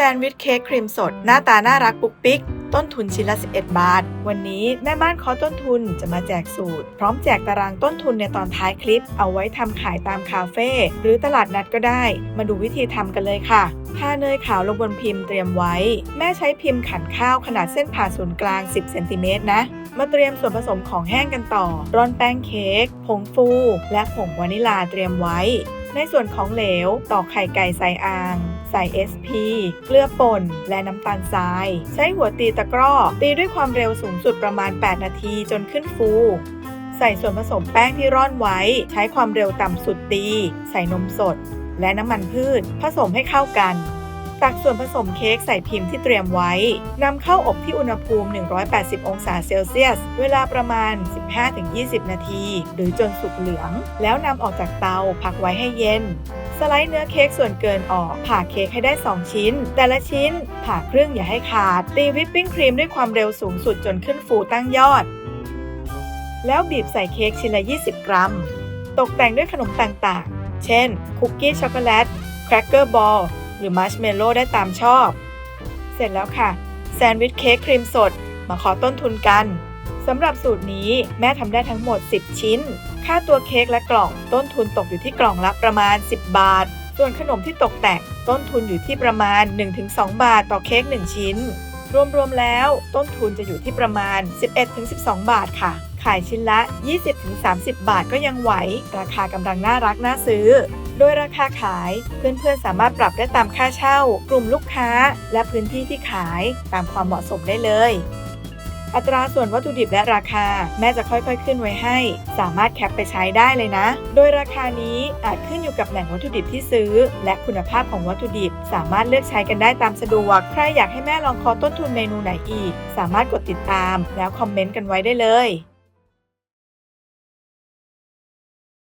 แซนด์วิชเค้กครีมสด หน้าตาน่ารักปุกปิก ต้นทุนชิ้นละ 11 บาท วันนี้แม่บ้านขอต้นทุนจะมาแจกสูตร พร้อมแจกตารางต้นทุนในตอนท้ายคลิป เอาไว้ทำขายตามคาเฟ่หรือตลาดนัดก็ได้ มาดูวิธีทำกันเลยค่ะทาเนยขาวลงบนพิมพ์เตรียมไว้ แม่ใช้พิมพ์ขันข้าวขนาดเส้นผ่าศูนย์กลาง 10 เซนติเมตรนะ มาเตรียมส่วนผสมของแห้งกันต่อ ร่อนแป้งเค้ก ผงฟู และผงวานิลาเตรียมไว้ ในส่วนของเหลว ตอกไข่ไก่ใส่อ่างใส่ SP เกลือป่น และน้ำตาลทราย ใช้หัวตีตะกร้อ ตีด้วยความเร็วสูงสุดประมาณ 8 นาทีจนขึ้นฟู ใส่ส่วนผสมแป้งที่ร่อนไว้ ใช้ความเร็วต่ำสุดตี ใส่นมสด และน้ำมันพืช ผสมให้เข้ากัน ตักส่วนผสมเค้กใส่พิมพ์ที่เตรียมไว้นำเข้าอบที่อุณหภูมิ 180 องศาเซลเซียส เวลาประมาณ 15-20 นาที หรือจนสุกเหลือง แล้วนำออกจากเตาพักไว้ให้เย็น สไลด์เนื้อเค้กส่วนเกินออก ผ่าเค้กให้ได้ 2 ชิ้น แต่ละชิ้น ผ่าครึ่งอย่าให้ขาด ตีวิปปิ้งครีมด้วยความเร็วสูงสุดจนขึ้นฟูตั้งยอด แล้วบีบใส่เค้กชิ้นละ 20 กรัม ตกแต่งด้วยขนมต่างๆ เช่น คุกกี้ช็อกโกแลต แครกเกอร์บอล หรือมัชเมลโล่ได้ตามชอบ เสร็จแล้วค่ะ แซนด์วิชเค้กครีมสด มาขอต้นทุนกันสำหรับสูตรนี้แม่ทำได้ทั้งหมด 10 ชิ้น ค่าตัวเค้กและกล่องต้นทุนตกอยู่ที่กล่องละประมาณ 10 บาท ส่วนขนมที่ตกแต่งต้นทุนอยู่ที่ประมาณ 1-2 บาทต่อเค้ก1 ชิ้น รวมๆแล้วต้นทุนจะอยู่ที่ประมาณ 11-12 บาทค่ะ ขายชิ้นละ 20-30 บาทก็ยังไหว ราคากำลังน่ารักน่าซื้อ โดยราคาขายเพื่อนๆสามารถปรับได้ตามค่าเช่า กลุ่มลูกค้า และพื้นที่ที่ขายตามความเหมาะสมได้เลย อัตราส่วนวัตถุดิบและราคา แม่จะค่อยๆขึ้นไว้ให้ สามารถแคปไปใช้ได้เลยนะ โดยราคานี้อาจขึ้นอยู่กับแหล่งวัตถุดิบที่ซื้อ และคุณภาพของวัตถุดิบ สามารถเลือกใช้กันได้ตามสะดวก ใครอยากให้แม่ลองคอต้นทุนเมนูไหนอีก สามารถกดติดตาม แล้วคอมเมนต์กันไว้ได้เลย